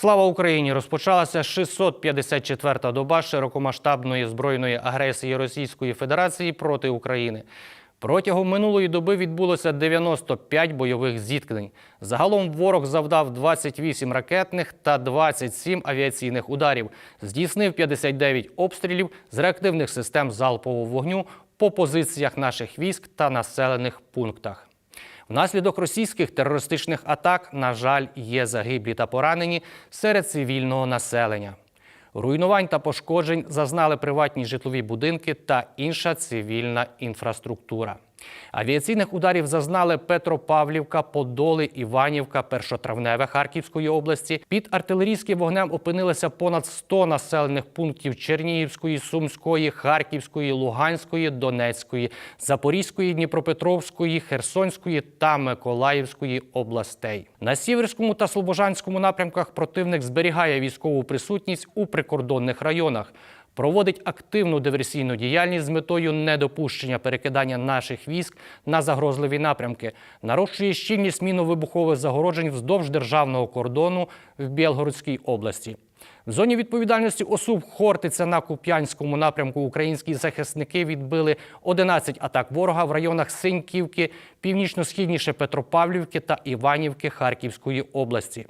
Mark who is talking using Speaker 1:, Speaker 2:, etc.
Speaker 1: Слава Україні! Розпочалася 654-та доба широкомасштабної збройної агресії Російської Федерації проти України. Протягом минулої доби відбулося 95 бойових зіткнень. Загалом ворог завдав 28 ракетних та 27 авіаційних ударів, здійснив 59 обстрілів з реактивних систем залпового вогню по позиціях наших військ та населених пунктах. Внаслідок російських терористичних атак, на жаль, є загиблі та поранені серед цивільного населення. Руйнувань та пошкоджень зазнали приватні житлові будинки та інша цивільна інфраструктура. Авіаційних ударів зазнали Петропавлівка, Подоли, Іванівка, Першотравневе Харківської області. Під артилерійським вогнем опинилися понад 100 населених пунктів Чернігівської, Сумської, Харківської, Луганської, Донецької, Запорізької, Дніпропетровської, Херсонської та Миколаївської областей. На Сіверському та Слобожанському напрямках противник зберігає військову присутність у прикордонних районах проводить активну диверсійну діяльність з метою недопущення перекидання наших військ на загрозливі напрямки, нарощує щільність мінно-вибухових загороджень вздовж державного кордону в Білгородській області. В зоні відповідальності ОСУВ Хортиця на Куп'янському напрямку українські захисники відбили 11 атак ворога в районах Синьківки, північно-східніше Петропавлівки та Іванівки Харківської області.